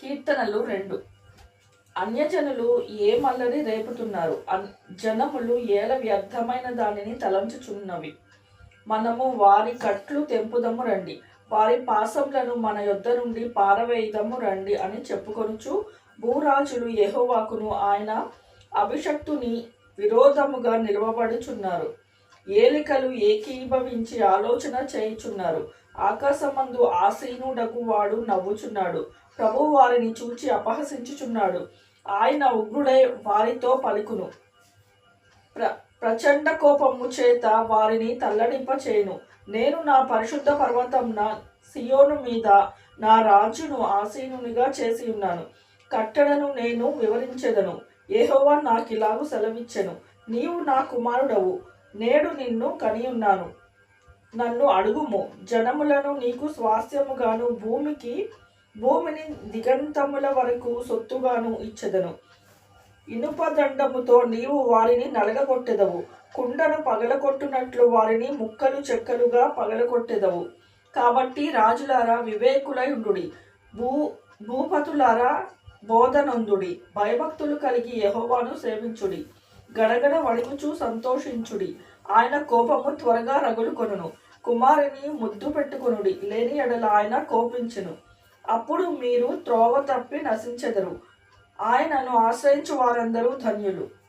కీర్తనలు రెండు. అన్యజనులు ఏ రేపుతున్నారు? జనములు ఏల వ్యర్థమైన దానిని తలంచుచున్నవి. మనము వారి కట్లు తెంపుదము రండి. వారి పాసములను మన యొద్ద నుండి పారవేయుదము రండి అని చెప్పుకొనుచు భూరాజులు యెహోవాకును ఆయన అభిషక్తుని విరోధముగా నిలవబడుచున్నారు. ఏలికలు ఏకీభవించి ఆలోచన చేయుచున్నారు. ఆకాశమందు ఆసీనుడకు వాడు నవ్వుచున్నాడు. ప్రభు వారిని చూచి అపహసించుచున్నాడు. ఆయన ఉగ్రుడై వారితో పలుకును. ప్ర ప్రచండ కోపము చేత వారిని తల్లడింప చేయను నేను నా పరిశుద్ధ పర్వతంన సియోను మీద నా రాజును ఆసీనునిగా చేసి ఉన్నాను కట్టడను నేను వివరించెదను. ఏహోవా నాకిలాగు సెలవిచ్చెను. నీవు నా కుమారుడవు. నేడు నిన్ను కనియున్నాను. నన్ను అడుగుము. జనములను నీకు స్వాస్థ్యముగాను భూమికి భూమిని దిగంతముల వరకు సొత్తుగాను ఇచ్చదను. ఇనుప దండముతో నీవు వారిని నలగగొట్టెదవు. కుండను పగలగొట్టునట్లు వారిని ముక్కలు చెక్కలుగా పగలగొట్టెదవు. కాబట్టి రాజులారా వివేకులై ఉండుడి. భూ భూపతులారా బోధనందుడి. భయభక్తులు కలిగి యహోవాను సేవించుడి. గడగడ వణుకుచూ సంతోషించుడి. ఆయన కోపము త్వరగా రగులు కొనును కుమారుని ముద్దు పెట్టుకునుడి. లేని ఎడల ఆయన కోపించును. అప్పుడు మీరు త్రోవ తప్పి నశించెదరు. ఆయనను ఆశ్రయించు వారందరూ ధన్యులు.